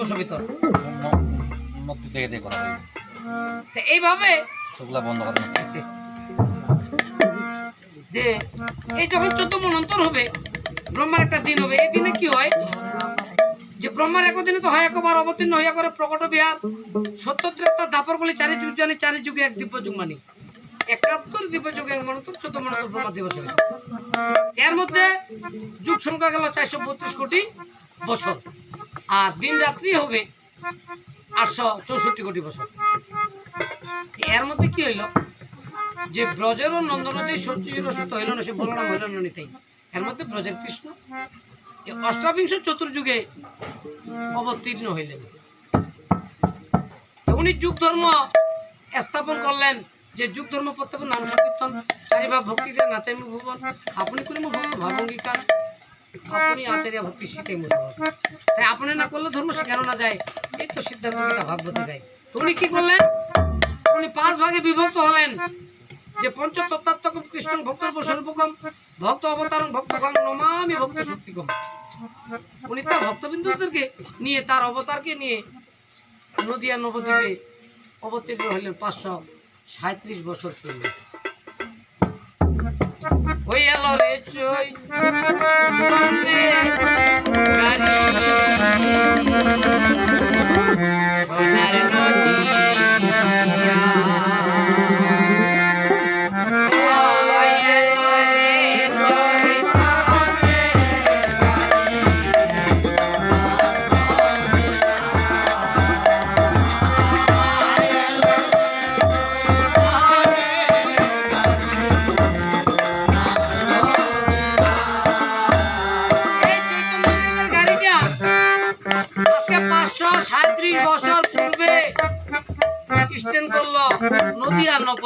দিবস ভিতর। উন্নতি থেকে দিয়ে করা তো এইভাবে সেগুলা বন্ধ করা। যে এই যখন চোদ্দ মনন্তর হবে ব্রহ্মার একটা দিন হবে। এই দিনে কি হয়? যে ব্রহ্মার একদিনে তো হয় একবার অবতীর্ণ হইয়া করে প্রকট বিহার সত্য ত্রেতা দাপর বলে চারি যুগ জানে চারি যুগে এক দিব্য যুগ মানি। একাত্তর দিব্য যুগে এক মনন্তর চোদ্দ মনন্তর ব্রহ্মা দিবস এর মধ্যে যুগ সংখ্যা গেল চারশো বত্রিশ কোটি বছর। আর দিন রাত্রি হবে আটশো চৌষট্টি কোটি বছর। এর মধ্যে কি হইল? যে ব্রজের ও নন্দন যে সত্যজির হইল না, সে বলরাম হইল না, নিতেই এর মধ্যে ব্রজের কৃষ্ণ। অষ্টাবিংশ চতুর্যুগে অবতীর্ণ হইলেন। উনি যুগ ধর্ম স্থাপন করলেন। যে যুগ ধর্ম প্রত্যেক নাম সংকীর্তন, চারিভাব নাচাই মুখ ভুবন। আপনি করিম ভক্ত ভাবঙ্গিকার আপনি আচার্য ভক্তি শিখাই মুখ তাই আপনি না করলে ধর্ম শেখানো না যায়। এই তো সিদ্ধান্ত ভাগবতী তো উনি কি করলেন? উনি পাঁচ ভাগে বিভক্ত হলেন। যে পঞ্চতত্ত্বাত্মক কৃষ্ণ ভক্ত স্বরূপকম, ভক্ত অবতারণ ভক্তগণ নমামি ভক্ত শক্তিকম। উনি তার ভক্তবিন্দুদেরকে নিয়ে, তার অবতারকে নিয়ে নদিয়া নবদ্বীপে অবতীর্ণ হলেন পাঁচশো সাঁত্রিশ বছর পূর্বে ওই এলো রে চই Música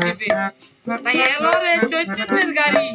নদীয়া নবদ্বীপে তাই এলো রে চৈতন্যের গাড়ি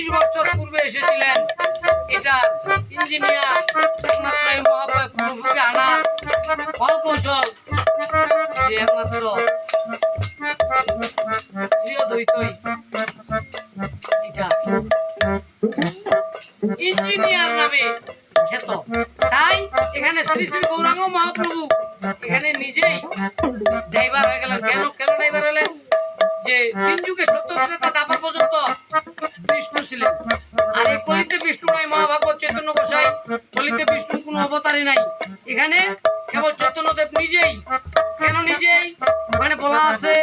পঁয়ত্রিশ বছর পূর্বে এসেছিলেন এটা ইঞ্জিনিয়ার একমাত্র ইঞ্জিনিয়ার নামে খ্যাত। তাই এখানে শ্রী শ্রী গৌরাঙ্গ মহাপ্রভু এখানে নিজেই ড্রাইভার হয়ে গেলেন। কেন? কেন ড্রাইভার হলেন? যে তিন যুগে ত্রেতা দাপর পর্যন্ত বিষ্ণু ছিলেন আর এই কলিতে বিষ্ণু নয় মহাভাগবত চৈতন্য গোসাই। কলিতে বিষ্ণুর কোনো অবতারই নাই। এখানে কেবল চৈতন্যদেব নিজেই। কেন নিজেই? ওখানে বলা আছে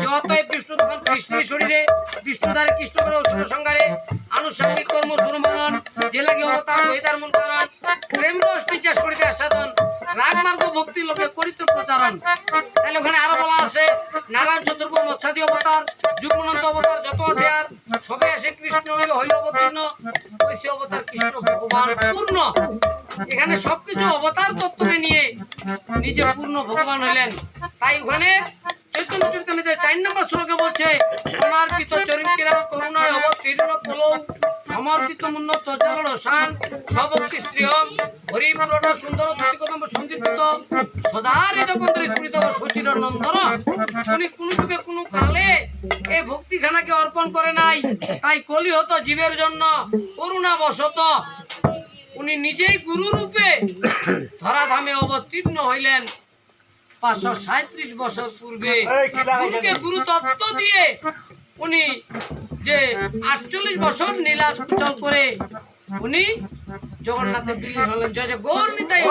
যে অতএব বিষ্ণু তখন কৃষ্ণের শরীরে বিষ্ণুধারে কৃষ্ণ করে অসুর সংহারে, আনুষঙ্গিক কর্ম যে লাগে অবতার হইতার মূল কারণ, প্রেম রস নিচাস করিতে আস্বাদন, রাগ মার্গ ভক্তি লোকে করিত প্রচারণ। তাহলে ওখানে আরও বলা আছে নারায়ণ চতুর্ভ মৎস্যাদি অবতার যুগ্মনন্ত অবতার যত আছে আর, সবে আসে কৃষ্ণ হইল অবতীর্ণ, ঐশী অবতার কৃষ্ণ ভগবান পূর্ণ। এখানে সবকিছু অবতার তত্ত্বকে নিয়ে নিজে পূর্ণ ভগবান হইলেন। তাই ওখানে চৈতন্য চার নম্বর শ্লোকে বলছে, অনার্পিত চরিত্রা করুণায় অবতীর্ণ সমর্পিত উন্নত জল শান সবক্তি শ্রিয়ম হরিপুরট সুন্দর তুতিকদম্ব সন্দীপিত সদারিত কন্ত্রী স্মৃত সচির নন্দন। উনি কোন যুগে কোন কালে এই ভক্তিখানাকে অর্পণ করে নাই। তাই কলি হতো জীবের জন্য করুণা বশত উনি নিজেই গুরু রূপে ধরাধামে অবতীর্ণ হইলেন। পাঁচশো সাঁত্রিশ বছর পূর্বে গুরুকে গুরু তত্ত্ব দিয়ে উনি যে আটচল্লিশ বছর নীলাচল করে উনি জগন্নাথের বিলীন হলেন। জয় জয় গৌর নিতাই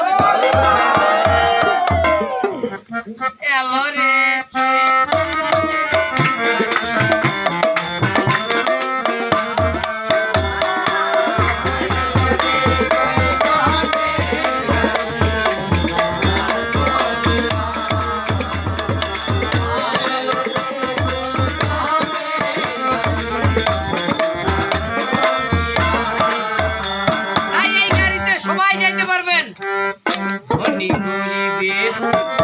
যাইতে পারবেন ধনী গরিবের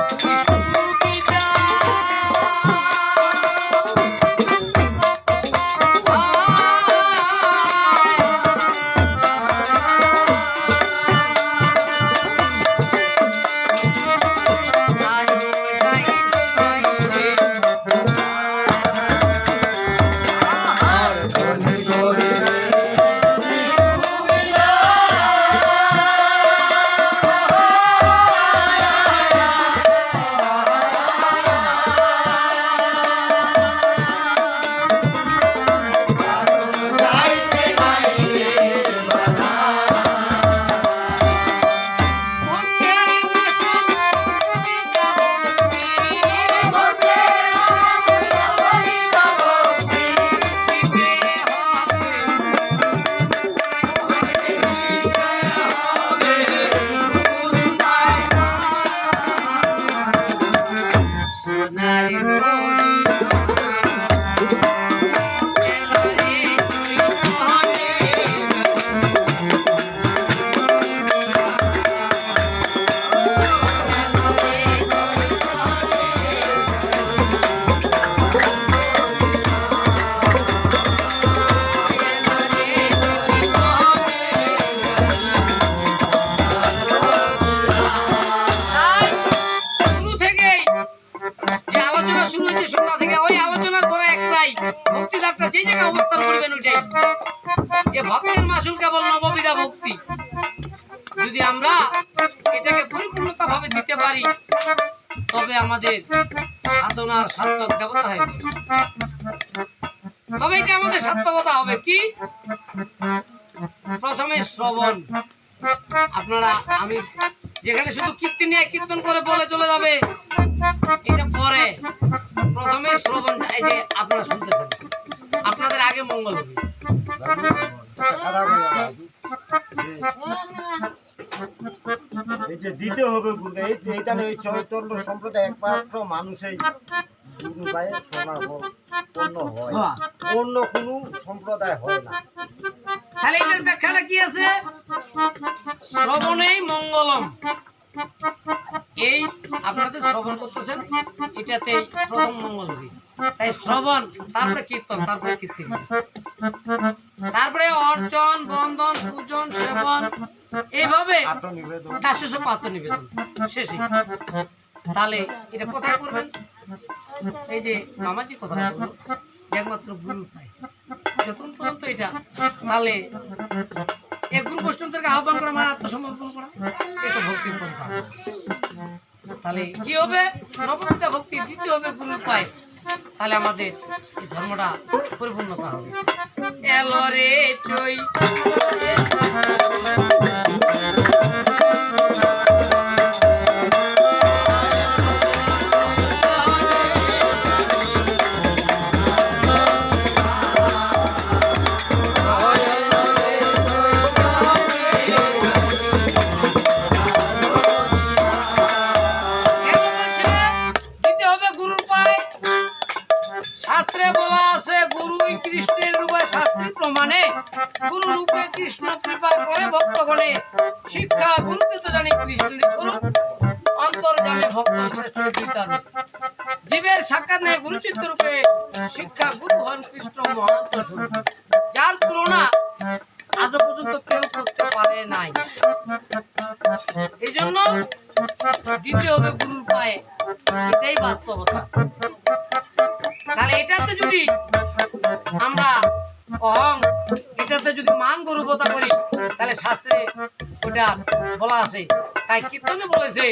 তবে এটা আমাদের সার্থকতা হবে কি প্রথমে শ্রবণ আপনারা আমি যেখানে শুধু কীর্তি নিয়ে কীর্তন করে বলে চলে যাবে এটা পরে প্রথমে শ্রবণ এই যে আপনারা শুনতেছেন আপনাদের আগে মঙ্গল হবে যে দিতে হবে গুরুকে এইখানে এই চৈতন্য সম্প্রদায় একমাত্র মানুষই গুরু পায়ে সমাপন্ন হয়। অন্য কোনো সম্প্রদায় হয় না। তাহলে এটার ব্যাখ্যাটা কি আছে? শ্রবণেই মঙ্গলম। এই আপনাদের শ্রবণ করতেছেন এটাতেই প্রথম মঙ্গল তাই শ্রবণ তারপরে কীর্তন তারপরে কীর্তন তারপরে অর্চন বন্ধন পূজন সেবন এইভাবে তার শেষে পাত্র নিবেদন শেষে তাহলে এটা কোথায় করবেন? এই যে মামাজি কথা একমাত্র গুরু পায় যতক্ষণ পর্যন্ত এটা তাহলে এক গুরু বৈষ্ণবদেরকে আহ্বান করা মানে আত্মসমর্পণ করা এটা ভক্তির পন্থা তাহলে কি হবে? নবমিতা ভক্তি দিতে হবে গুরুর পায় তাহলে আমাদের ধর্মটা পরিপূর্ণতা হবে। এলো রে চই। তো জানি কৃষ্ণের স্বরূপ অন্তর্জামে ভক্ত শ্রেষ্ঠ বিদ্যান জীবের সাক্ষাৎ নেই গুরুচিত্ত রূপে শিক্ষা গুরু হন কৃষ্ণ মহান্ত যার তুলনা আজও পর্যন্ত কেউ করতে পারে নাই। এই জন্য দিতে হবে গুরুর পায়ে। এটাই বাস্তবতা। তাহলে এটাতে যদি আমরা অহং এটাতে যদি মান গরুবতা করি, তাহলে শাস্ত্রে ওটা বলা আছে। তাই কীর্তনে বলেছে,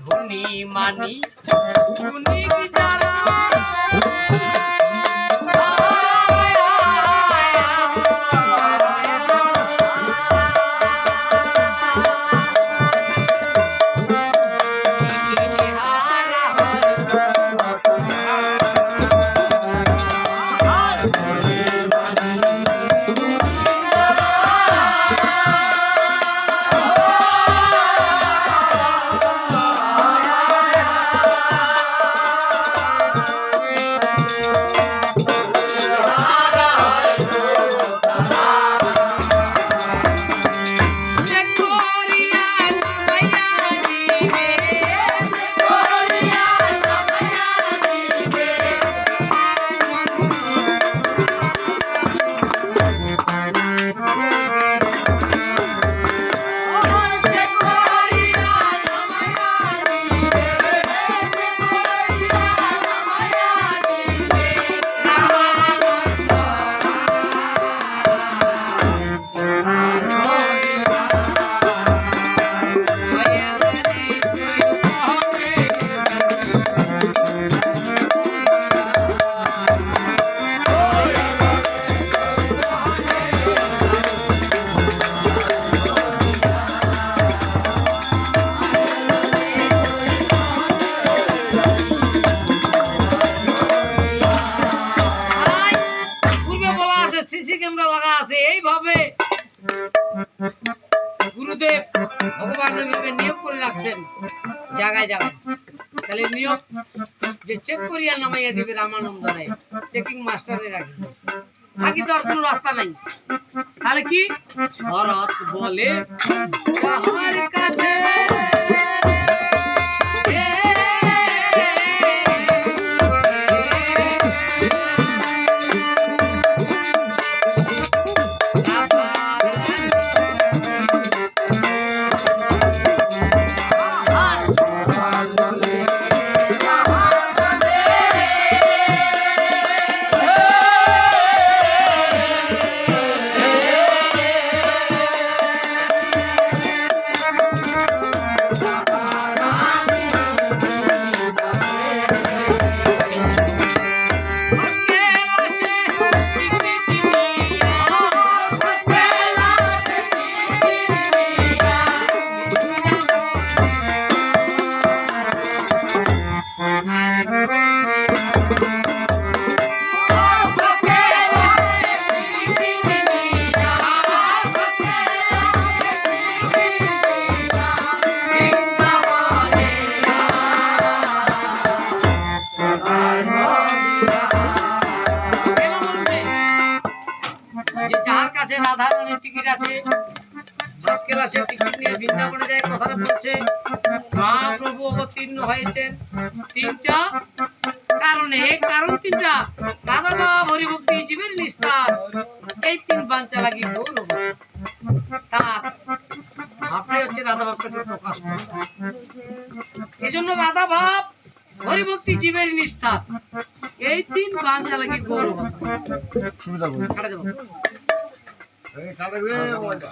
ধনী মানি, ধনী বিচারা রামানন্দ রায় চেকিং মাস্টারে রাখবে বাকি তো আর কোনো রাস্তা নাই। তাহলে কি? শরৎ বলে কাছে মহাপ্রভু অবতীর্ণ হয়েছেন। তিনটা কারণে এই কারণ তিনটা রাধা বাবা হরিভক্তি জীবের নিস্তার এই তিন বাঞ্চা লাগি গৌরব তার ভাবটাই হচ্ছে রাধা ভাবটাকে প্রকাশ করা। এই জন্য রাধা ভাব হরিভক্তি জীবের নিস্তার এই তিন বাঞ্জা লাগি গরু সুবিধা কাটা ওইটা।